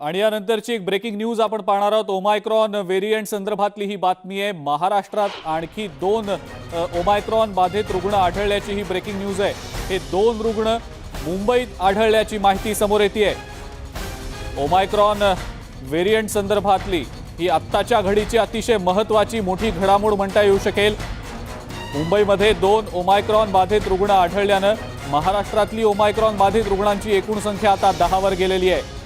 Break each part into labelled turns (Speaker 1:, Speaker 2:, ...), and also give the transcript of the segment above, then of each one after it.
Speaker 1: आणि यानंतरची एक breaking news आपण पाहणार आहोत. ओमायक्रॉन व्हेरियंट संदर्भातली ही बातमी आहे. महाराष्ट्रात आणखी दोन ओमायक्रॉन बाधित रुग्ण आढळल्याची ही ब्रेकिंग न्यूज आहे. हे दोन रुग्ण मुंबईत आढळल्याची माहिती समोर येते आहे. ओमायक्रॉन व्हेरियंट संदर्भातली ही आत्ताच्या घडीची अतिशय महत्वाची मोठी घडामोड म्हणता येऊ शकेल. मुंबईमध्ये दोन ओमायक्रॉन बाधित रुग्ण आढळल्यानं महाराष्ट्रातली ओमायक्रॉन बाधित रुग्णांची एकूण संख्या आता दहावर गेलेली आहे.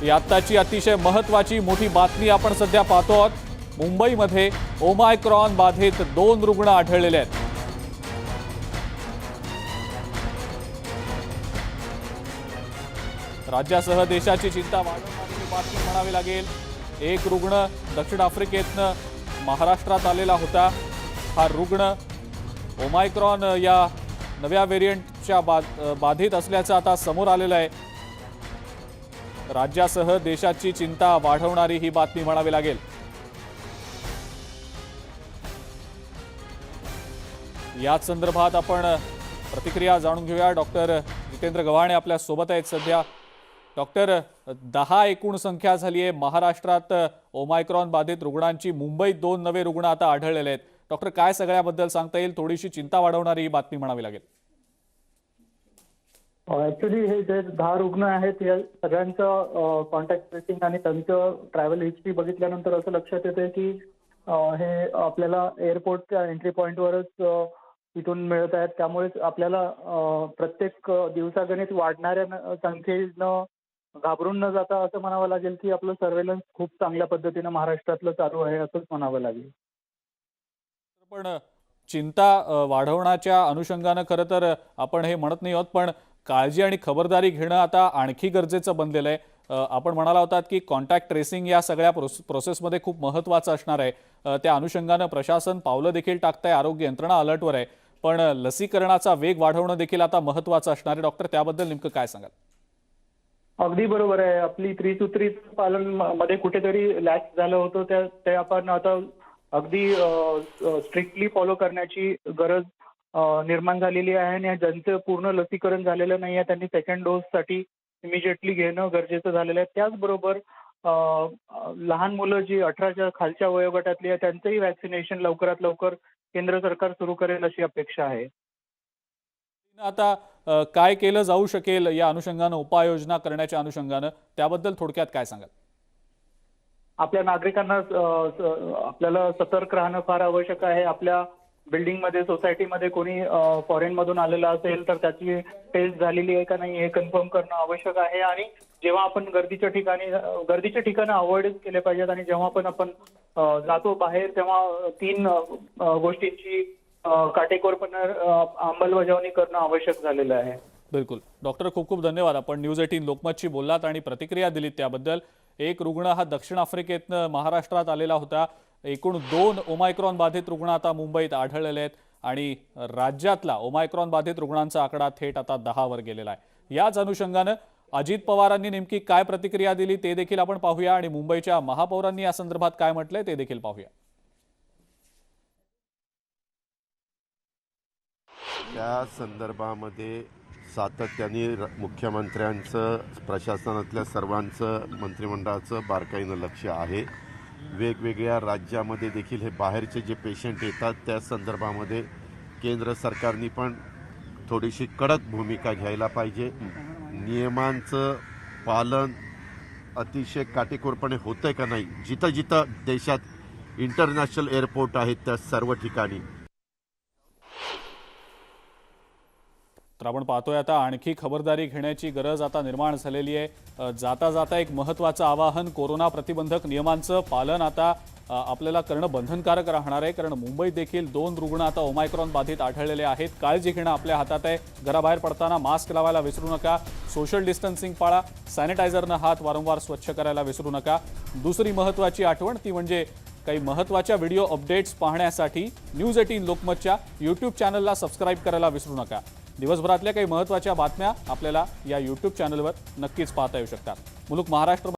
Speaker 1: ही आत्ताची अतिशय महत्वाची मोठी बातमी आपण सध्या पाहतो आहोत. मुंबईमध्ये ओमायक्रॉन बाधित दोन रुग्ण आढळलेले आहेत. राज्यासह देशाची चिंता वाढवणारी बातमी म्हणावी लागेल. एक रुग्ण दक्षिण आफ्रिकेतनं महाराष्ट्रात आलेला होता. हा रुग्ण ओमायक्रॉन या नव्या व्हेरियंटच्या बा बाधित असल्याचं आता समोर आलेलं आहे. राज्यासह देशाची चिंता वाढवणारी ही बातमी म्हणावी लागेल. याच संदर्भात आपण प्रतिक्रिया जाणून घेऊया. डॉक्टर जितेंद्र गव्हाणे आपल्यासोबत आहेत सध्या. डॉक्टर दहा एकूण संख्या झाली आहे. महाराष्ट्रात ओमायक्रॉन बाधित रुग्णांची मुंबईत दोन नवे रुग्ण आता आढळलेले आहेत. डॉक्टर काय सगळ्याबद्दल सांगता येईल? थोडीशी चिंता वाढवणारी ही बातमी म्हणावी लागेल.
Speaker 2: ऍक्च्युली हे जे दहा रुग्ण आहेत या सगळ्यांचं कॉन्टॅक्ट ट्रेसिंग आणि त्यांचं ट्रॅव्हल हिस्ट्री बघितल्यानंतर असं लक्षात येते की हे आपल्याला एअरपोर्टच्या एंट्री पॉईंटवरच तिथून मिळत आहेत. त्यामुळेच आपल्याला प्रत्येक दिवसागणित दिवसागणिक वाढणाऱ्या संख्येनं घाबरून न जाता असं म्हणावं लागेल की आपलं सर्वेलन्स खूप चांगल्या पद्धतीनं महाराष्ट्रातलं चालू आहे असंच म्हणावं लागेल.
Speaker 1: पण चिंता वाढवण्याच्या अनुषंगानं खरं तर आपण हे म्हणत नाही आहोत पण काळजी आणि खबरदारी घेणं आता आणखी गरजेचं बनलेलं आहे. आपण म्हणाला होतात की कॉन्टॅक्ट ट्रेसिंग या सगळ्या प्रोस प्रोसेसमध्ये खूप महत्त्वाचं असणार आहे. त्या अनुषंगानं प्रशासन पावलं देखील टाकतंय आरोग्य यंत्रणा अलर्टवर आहे. पण लसीकरणाचा वेग वाढवणं देखील आता महत्त्वाचं असणार आहे. डॉक्टर त्याबद्दल नेमकं काय सांगाल?
Speaker 2: अगदी बरोबर आहे. आपली त्रिसूत्री पालनमध्ये कुठेतरी लॅच झालं होतं. त्या ते आपण आता अगदी स्ट्रिक्टली फॉलो करण्याची गरज निर्माण झालेली आहे आणि ज्यांचं पूर्ण लसीकरण झालेलं नाही आहे त्यांनी सेकंड डोससाठी इमिजिएटली घेणं गरजेचं झालेलं आहे. त्याचबरोबर लहान मुलं जी अठराच्या खालच्या वयोगटातली आहे त्यांचंही वॅक्सिनेशन लवकरात लवकर केंद्र सरकार सुरू करेल अशी अपेक्षा आहे.
Speaker 1: आता काय केलं जाऊ शकेल या अनुषंगानं उपाययोजना करण्याच्या अनुषंगानं त्याबद्दल थोडक्यात काय सांगाल?
Speaker 2: आपल्या नागरिकांना आपल्याला सतर्क राहणं फार आवश्यक आहे. आपल्या बिल्डिंगमध्ये सोसायटीमध्ये कोणी फॉरेन मधून आलेलं असेल तर त्याची टेस्ट झालेली आहे का नाही हे कन्फर्म करणं आवश्यक आहे. आणि जेव्हा आपण गर्दीच्या ठिकाणी गर्दीच्या ठिकाणं अवॉइडच केले पाहिजेत आणि जेव्हा पण आपण जातो बाहेर तेव्हा तीन गोष्टींची काटेकोरपणे अंमलबजावणी करणं आवश्यक झालेलं आहे.
Speaker 1: बिलकुल. डॉक्टर खूप खूप धन्यवाद. आपण न्यूज एटीन लोकमतशी बोललात आणि प्रतिक्रिया दिलीत त्याबद्दल. एक रुग्ण हा दक्षिण आफ्रिकेतनं महाराष्ट्रात आलेला होता. एकूण दोन ओमायक्रॉन बाधित रुग्ण आता मुंबईत आढळलेले आहेत आणि राज्यातला ओमायक्रॉन बाधित रुग्णांचा आकडा थेट आता दहावर गेलेला आहे. याच अनुषंगानं अजित पवारांनी नेमकी काय प्रतिक्रिया दिली ते देखील आपण पाहूया आणि मुंबईच्या महापौरांनी या संदर्भात काय म्हटलंय ते देखील पाहूया.
Speaker 3: त्या संदर्भामध्ये सातत्याने मुख्यमंत्र्यांचं प्रशासनातल्या सर्वांचं मंत्रिमंडळाचं बारकाईनं लक्ष आहे. वेगवेगळ्या राज्यामध्ये देखील हे बाहेरचे जे पेशंट येतात त्या संदर्भामध्ये केंद्र सरकारने पण थोडीशी कडक भूमिका घ्यायला पाहिजे. नियमांचं पालन अतिशय काटेकोरपणे होतंय का नाही? जिथं जिथं देशात इंटरनॅशनल एअरपोर्ट आहेत त्या सर्व ठिकाणी.
Speaker 1: तर आपण पाहतोय आता आणखी खबरदारी घेण्याची गरज आता निर्माण झालेली आहे. जाता जाता एक महत्त्वाचं आवाहन कोरोना प्रतिबंधक नियमांचं पालन आता आपल्याला करणं बंधनकारक राहणार आहे. कारण मुंबईत देखील दोन रुग्ण आता ओमायक्रॉन बाधित आढळलेले आहेत. काळजी घेणं आपल्या हातात आहे. घराबाहेर पडताना मास्क लावायला विसरू नका. सोशल डिस्टन्सिंग पाळा. सॅनिटायझरनं हात वारंवार स्वच्छ करायला विसरू नका. दुसरी महत्त्वाची आठवण ती म्हणजे काही महत्त्वाच्या व्हिडिओ अपडेट्स पाहण्यासाठी न्यूज एटीन लोकमतच्या यूट्यूब चॅनलला सबस्क्राईब करायला विसरू नका. दिवसभरातल्या काही महत्त्वाच्या बातम्या आपल्याला या यूट्यूब चॅनलवर नक्कीच पाहता येऊ शकतात. मुलुक महाराष्ट्र